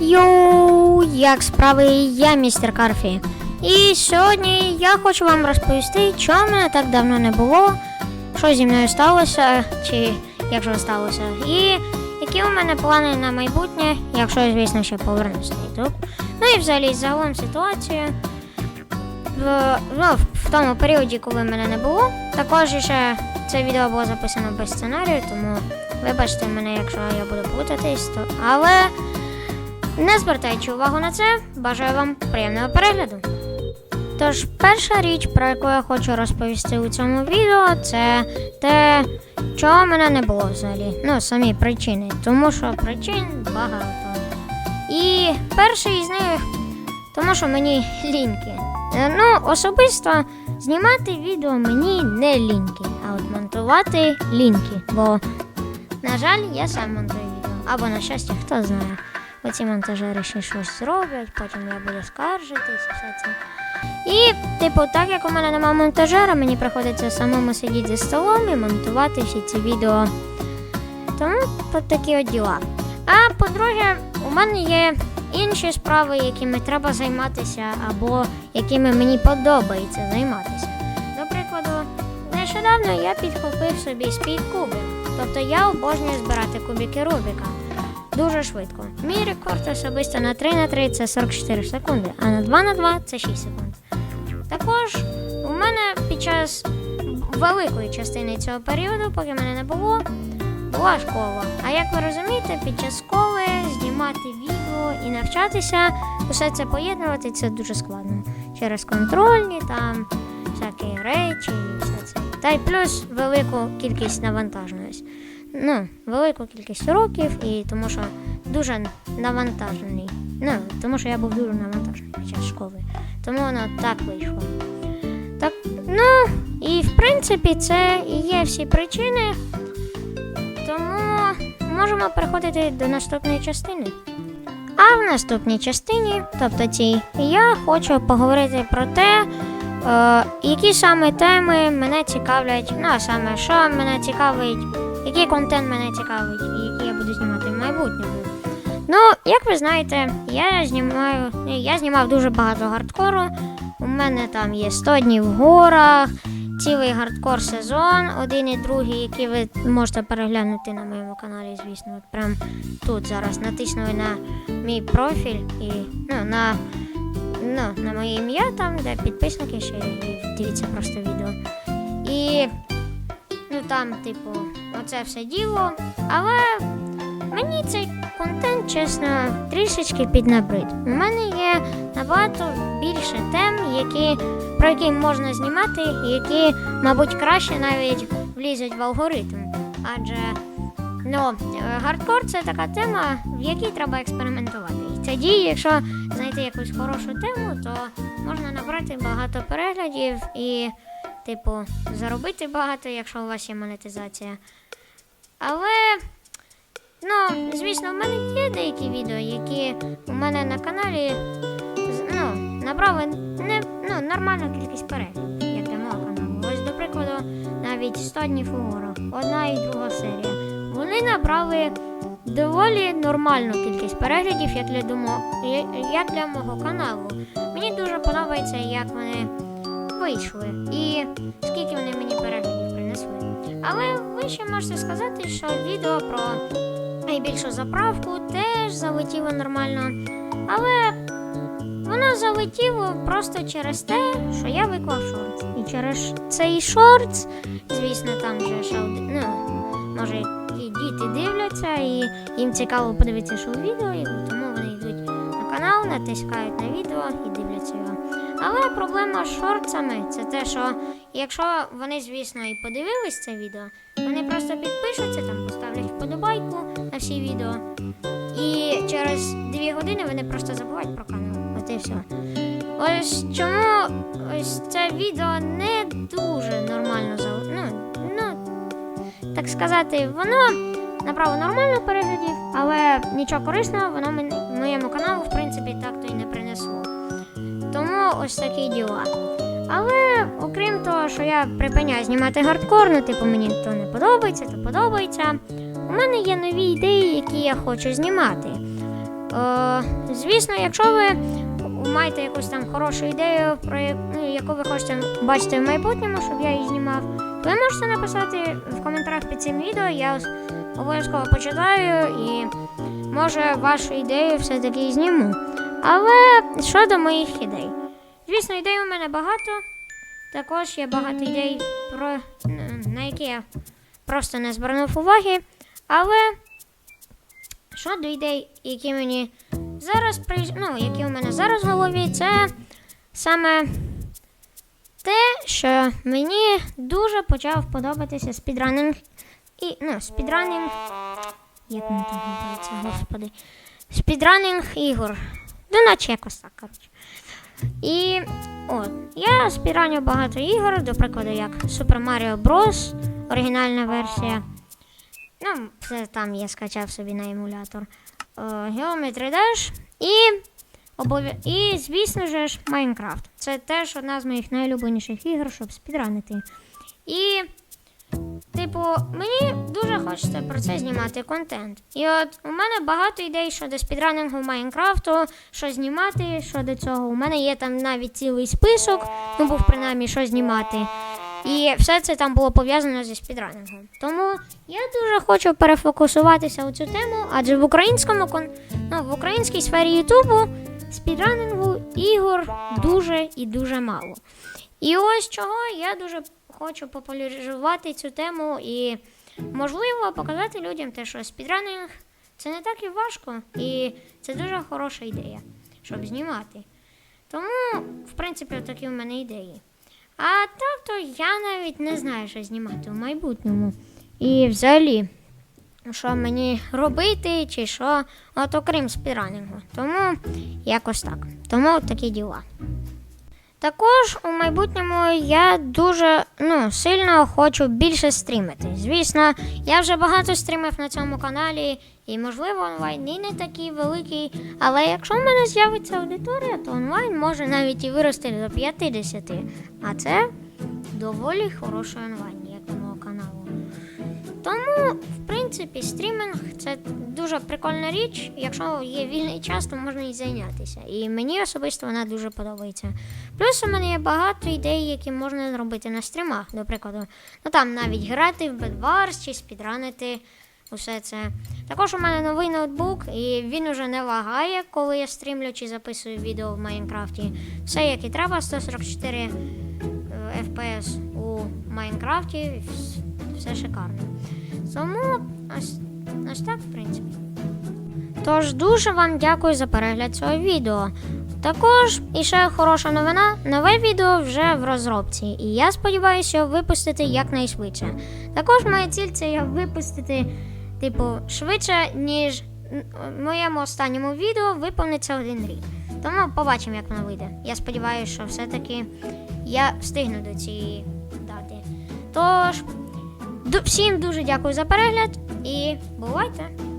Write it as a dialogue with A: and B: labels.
A: Йоу, як справи, я містер Карфі. І сьогодні я хочу вам розповісти, чому мене так давно не було, що зі мною сталося, чи як же сталося, і які у мене плани на майбутнє, якщо я, звісно, ще повернусь на YouTube. Ну і взагалі загалом ситуацію. В, ну, в тому періоді, коли мене не було, також ще це відео було записано без сценарію, тому вибачте мене, якщо я буду плутатись, то але. Не звертаючи увагу на це, бажаю вам приємного перегляду. Тож, перша річ, про яку я хочу розповісти у цьому відео, це те, чого мене не було взагалі. Ну, самі причини, тому що причин багато. І перший із них, тому що мені ліньки. Е, Ну, особисто знімати відео мені не ліньки, а от монтувати ліньки. Бо, на жаль, я сам монтую відео. Або на щастя, хто знає. Оці монтажери ще щось зроблять, потім я буду скаржитись і все це. І, типу, так як у мене немає монтажера, мені приходиться самому сидіти за столом і монтувати всі ці відео. Тому от такі от діла. А по-друге, у мене є інші справи, якими треба займатися, або якими мені подобається займатися. До прикладу, нещодавно я підхопив собі спід куби. Тобто я обожнюю збирати кубики Рубіка. Дуже швидко. Мій рекорд особисто на 3 на 3 це 44 секунди, а на 2 на 2 це 6 секунд. Також у мене під час великої частини цього періоду, поки мене не було, була школа. А як ви розумієте, під час школи знімати відео і навчатися, усе це поєднувати це дуже складно. Через контрольні, там всякі речі і все це. Та й плюс велику кількість навантаженості ну, велику кількість уроків, і тому що дуже навантажений. Ну, тому що я був дуже навантажений під час школи. Тому воно так вийшло. Так, ну, і в принципі, це і є всі причини. Тому можемо переходити до наступної частини. А в наступній частині, тобто цій, я хочу поговорити про те, е, які саме теми мене цікавлять, ну а саме, що мене цікавить який контент мене цікавить і який я буду знімати в майбутньому. Ну, як ви знаєте, я знімаю, я знімав дуже багато гардкору. У мене там є 100 днів в горах, цілий гардкор сезон, один і другий, який ви можете переглянути на моєму каналі, звісно. От прям тут зараз натиснули на мій профіль і ну, на, ну, на моє ім'я там, де підписники ще дивіться просто відео. І ну там, типу, оце все діло. Але мені цей контент, чесно, трішечки піднабрид. У мене є набагато більше тем, які, про які можна знімати, які, мабуть, краще навіть влізуть в алгоритм. Адже ну, гардкор це така тема, в якій треба експериментувати. І діє, якщо знайти якусь хорошу тему, то можна набрати багато переглядів і типу, заробити багато, якщо у вас є монетизація. Але, ну, звісно, в мене є деякі відео, які у мене на каналі ну, набрали не, ну, нормальну кількість переглядів, як для мого каналу. Ось, до прикладу, навіть 100 днів у горах, одна і друга серія. Вони набрали доволі нормальну кількість переглядів, як для, домо, як для мого каналу. Мені дуже подобається, як вони вийшли і скільки вони мені переглядів принесли. Але ви ще можете сказати, що відео про найбільшу заправку теж залетіло нормально. Але воно залетіло просто через те, що я виклав шортс. І через цей шортс, звісно, там же один, ну, може, і діти дивляться, і їм цікаво подивитися, що у відео, і тому вони йдуть на канал, натискають на відео і дивляться. Але проблема з шортсами це те, що якщо вони, звісно, і подивились це відео, вони просто підпишуться, там поставлять вподобайку на всі відео. І через дві години вони просто забувають про канал. От і все. Ось чому ось це відео не дуже нормально за ну, ну, так сказати, воно набрало нормально переглядів, але нічого корисного воно моєму каналу, в принципі, так то і не принесло. Тому ось такі діла. Але окрім того, що я припиняю знімати гардкор, ну типу мені то не подобається, то подобається. У мене є нові ідеї, які я хочу знімати. Е, звісно, якщо ви маєте якусь там хорошу ідею, про ну, яку ви хочете бачити в майбутньому, щоб я її знімав, ви можете написати в коментарях під цим відео. Я обов'язково почитаю і може вашу ідею все-таки зніму. Але щодо моїх ідей. Звісно, ідей у мене багато. Також є багато ідей, про, на які я просто не звернув уваги. Але щодо ідей, які мені зараз прийш... ну, які у мене зараз в голові, це саме те, що мені дуже почав подобатися спідранинг. І, ну, спідранинг. Як він там називається, господи. Спідранинг ігор. Ну, наче якось так, коротше. І от, я спідраню багато ігор, до прикладу, як Super Mario Bros. оригінальна версія. Ну, це там я скачав собі на емулятор. Е, Geometry Dash і, обов'я... і, звісно ж, Майнкрафт. Це теж одна з моїх найлюбленіших ігор, щоб спідранити. І, типу, мені дуже хочеться про це знімати контент. І от у мене багато ідей щодо спідранингу Майнкрафту, що знімати щодо цього. У мене є там навіть цілий список, ну був принаймні що знімати. І все це там було пов'язано зі спідранингом. Тому я дуже хочу перефокусуватися у цю тему, адже в українському ну, в українській сфері Ютубу спідранингу ігор дуже і дуже мало. І ось чого я дуже хочу популяризувати цю тему і, можливо, показати людям те, що спідранинг це не так і важко, і це дуже хороша ідея, щоб знімати. Тому, в принципі, такі в мене ідеї. А так то я навіть не знаю, що знімати в майбутньому. І взагалі, що мені робити, чи що, от окрім спідранингу. Тому якось так. Тому от такі діла. Також у майбутньому я дуже ну, сильно хочу більше стрімити. Звісно, я вже багато стрімив на цьому каналі, і можливо онлайн і не такий великий. Але якщо в мене з'явиться аудиторія, то онлайн може навіть і вирости до 50. А це доволі хороший онлайн, Тому, в принципі, стрімінг це дуже прикольна річ. Якщо є вільний час, то можна і зайнятися. І мені особисто вона дуже подобається. Плюс у мене є багато ідей, які можна зробити на стрімах. До прикладу, ну там навіть грати в Bedwars чи спідранити усе це. Також у мене новий ноутбук, і він уже не лагає, коли я стрімлю чи записую відео в Майнкрафті. Все як і треба, 144 е, FPS у Майнкрафті, все шикарно. Тому ось, ось так, в принципі. Тож дуже вам дякую за перегляд цього відео. Також і ще хороша новина, нове відео вже в розробці, і я сподіваюся його випустити якнайшвидше. Також моя ціль це його випустити, типу, швидше, ніж моєму останньому відео виповниться один рік. Тому побачимо, як воно вийде. Я сподіваюся, що все-таки я встигну до цієї дати. Тож, всім дуже дякую за перегляд і бувайте!